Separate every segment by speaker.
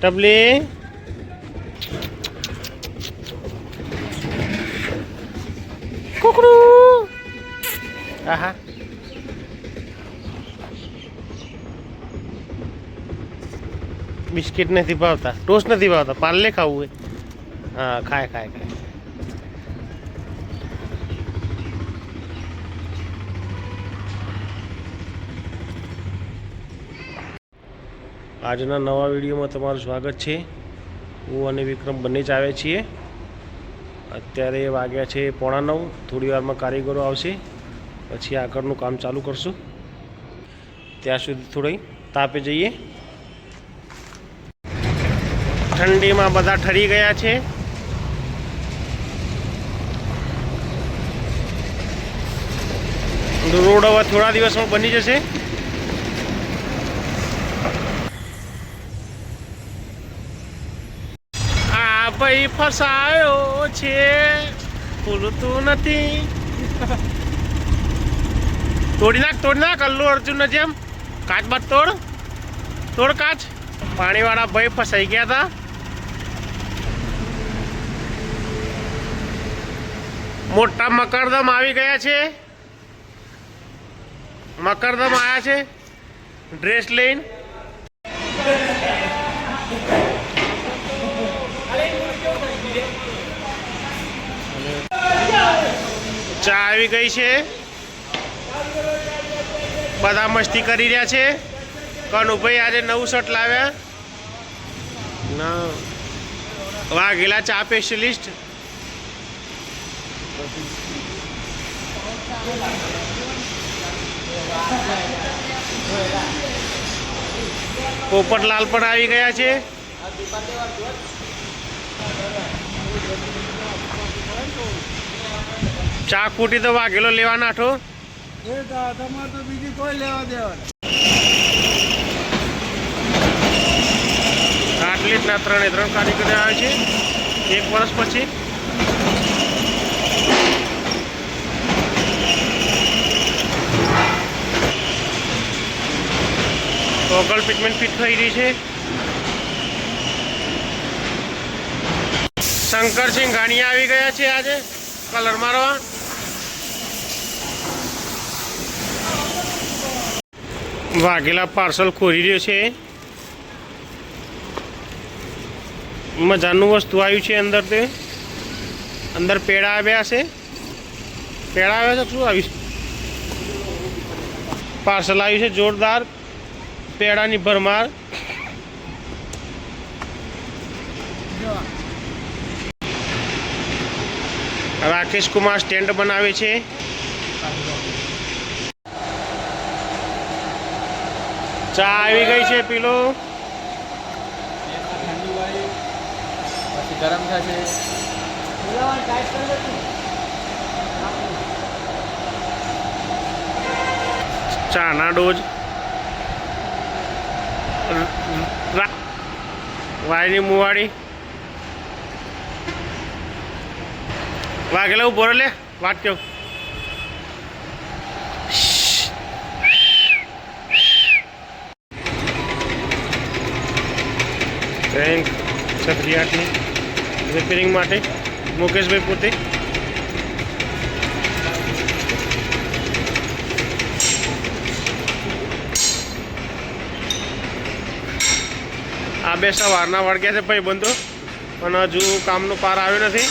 Speaker 1: ટબલી કુકડું આહા biscuit નથી ભાવતા toast નથી ભાવતા પાર્લે ખાવું હોય હા ખાય ખાય ખાય આજના નવા વિડીયોમાં તમારું સ્વાગત છે. હું અને વિક્રમ બંને જ આવ્યા છીએ. અત્યારે વાગ્યા છે પોણા નવ. થોડી વારમાં કારીગરો આવશે. પછી આગળનું કામ ચાલુ કરશું. ત્યાં સુધી થોડી તાપે જઈએ. ઠંડીમાં બધા ઠરી ગયા છે. રોડ હવે થોડા દિવસમાં બની જશે આ ભાઈ ફસાયો છે. ભૂલતું નથી. તોડી નાખ તોડી નાખ, અલ્લુ અર્જુન જેમ. કાચ બાદ તોડ. તોડ કાચ. પાણીવાળા ભાઈ ફસાઈ ગયા હતા મોટા મકરદમ આવી ગયા છે. મકરદમ આવ્યા છે. ડ્રેસ લઈને. આવી ગઈ છે. બધા મસ્તી કરી રહ્યા છે. કનુભાઈ આજે નવું શર્ટ લાવ્યા. વાઘેલા ચા સ્પેશિયલિસ્ટ પોપટલાલ પણ આવી ગયા છે. ચા કુટી તો વાઘેલો લેવા નાઠો.
Speaker 2: તમારે તો બીજી કોઈ લેવા દેવા
Speaker 1: આટલી જ ના ત્રણે ત્રણ કારીગરો આવે છે. એક વર્ષ પછી. ગોગલ ટ્રીટમેન્ટ ફિટ થઈ રહી છે. શંકરસિંહ ઘાણીયા આવી ગયા છે આજે. કલર મારવા વાઘેલા પાર્સલ ખોરી રહ્યો છે. મજાનું વસ્તુ આવ્યું છે અંદર તે. અંદર પેડા આવ્યા છે. પેડા આવ્યા છે? શું આવ્યું? પાર્સલ આવ્યું છે જોરદાર. પેડાની ભરમાર. રાકેશ કુમાર સ્ટેન્ડ બનાવે છે. ચા આવી ગઈ છે પીલો.
Speaker 2: પછી ગરમ થશે
Speaker 1: ચાના ડોઝ. વાયની મુવાડી. વાઘેલા ઊભો રે લે વાત કેવું બેંક છત્રીયાથી રિપેરિંગ માટે, મુકેશભાઈ પોતે. આ બેસા વારના વળગ્યા છે ભાઈ બંધો પણ હજુ કામનો પાર આવ્યો નથી.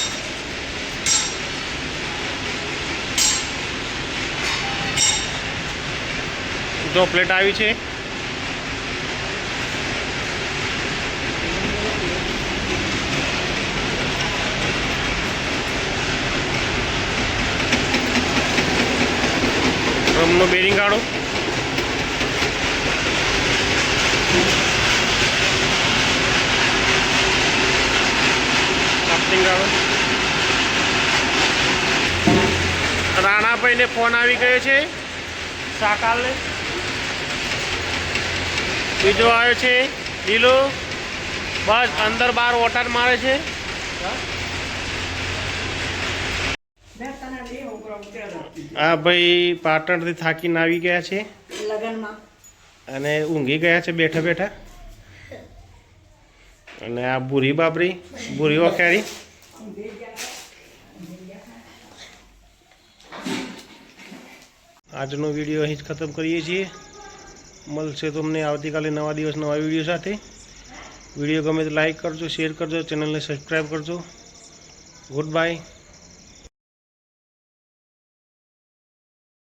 Speaker 1: જો પ્લેટ આવી છે. ડ્રમનો બેરિંગ કાઢો. કાસ્ટિંગ કાઢો. રાણાભાઈને ફોન આવી ગયો છે. સાકાલને બીજો આવ્યો છે. લીલો. બસ, અંદર બાર વોટર મારે છે. આ ભાઈ પાટણથી થાકીને આવી ગયા છે. અને ઊંઘી ગયા છે બેઠા બેઠા. અને આ ભૂરી બાબરી ભૂરી વખાડી આજનો વીડિયો અહીં જ ખતમ કરીએ છીએ. મળશે તમને આવતીકાલે નવા દિવસ નવા વીડિયો સાથે. વીડિયો ગમે તો લાઈક કરજો શેર કરજો ચેનલને સબસ્ક્રાઈબ કરજો. Good bye